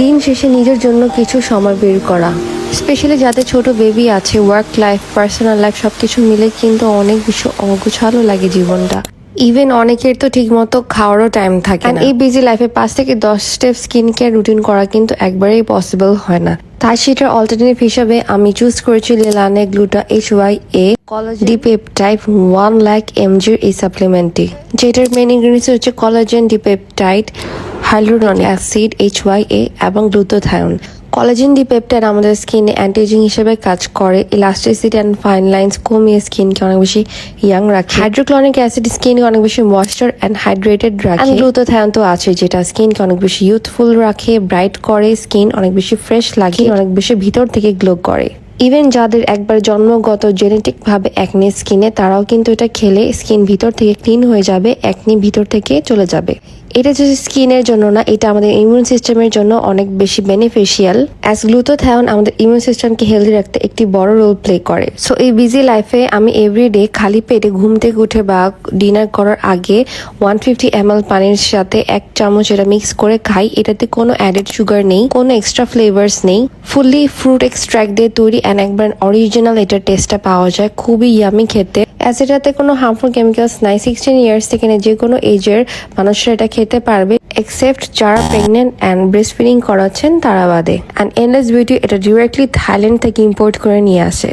দিন শেষে নিজের জন্য কিছু সময় বের করা। স্পেশালি যাদের ছোট বেবি আছে ওয়ার্ক লাইফ পার্সোনাল লাইফ সবকিছু মিলে কিন্তু অনেক বেশি অগোছালো লাগে জীবনটা। ইভেন অনেকের তো ঠিকমতো খাওয়ারও টাইম থাকে না। এই বিজি লাইফে পাঁচ থেকে দশ স্টেপ স্কিন কেয়ার রুটিন করা কিন্তু একবারেই পসিবল হয় না। তাই সেটার অল্টারনেটিভ হিসাবে আমি চুজ করেছি লেলানে Gluta H Y A dipeptide one lakh এমজির এই সাপ্লিমেন্টটি যেটার মেন ইনগ্রিডিয়েন্টস হচ্ছে collagen dipeptide hyaluronic acid H Y A এবং গ্লুটোথায়ন কলাজেন ডিপেপটাইড আমাদের স্কিনে অ্যান্টিজিং হিসেবে কাজ করে। ইলাস্টিসিটি অ্যান্ড ফাইন লাইন্স কমিয়ে স্কিনকে অনেক বেশি ইয়াং রাখে। হাইড্রোক্লোনিক অ্যাসিড স্কিনকে অনেক বেশি ময়েশ্চার অ্যান্ড হাইড্রেটেড রাখে। গ্লুটোথায়ন তো আছে যেটা স্কিনকে অনেক বেশি ইউথফুল রাখে ব্রাইট করে স্কিন অনেক বেশি ফ্রেশ লাগে অনেক বেশি ভিতর থেকে গ্লো করে। ইভেন যাদের একবার জন্মগত জেনেটিক ভাবে একনি স্কিনে তারাও কিন্তু এটা খেলে স্কিন ভিতর থেকে ক্লিন হয়ে যাবে একনি ভিতর থেকে চলে যাবে। এটা যদি স্কিনের জন্য না, এটা আমাদের ইমিউন সিস্টেমের জন্য অনেক বেশি বেনিফিশিয়াল অ্যাজ গ্লুটোথায়ন আমাদের ইমিউন সিস্টেমকে হেলদি রাখতে একটি বড় রোল প্লে করে। সো এই বিজি লাইফে আমি এভরিডে খালি পেটে ঘুম থেকে উঠে বা ডিনার করার আগে ওয়ান ফিফটি এম পানির সাথে এক চামচ এটা মিক্স করে খাই। এটাতে কোনো অ্যাডেড সুগার নেই, কোনো এক্সট্রা ফ্লেভার্স নেই। ফুললি ফ্রুট এক্সট্র্যাক্ট দিয়ে তৈরি অ্যান্ড একবার অরিজিনাল এটার টেস্টটা পাওয়া যায়। খুবই ইয়ামি খেতে। অ্যাজ এটাতে কোনো হার্মফুল কেমিক্যালস নাই। সিক্সটিন ইয়ার্স থেকে যে কোনো এজের মানুষরা এটা খেতে পারবে এক্সেপ্ট যারা প্রেগনেন্ট অ্যান্ড ব্রেস্ট ফিডিং করাচ্ছেন তারা বাদে। অ্যান্ড এনলেস বিউটি এটা ডিরেক্টলি থাইল্যান্ড থেকে ইম্পোর্ট করে নিয়ে আসে।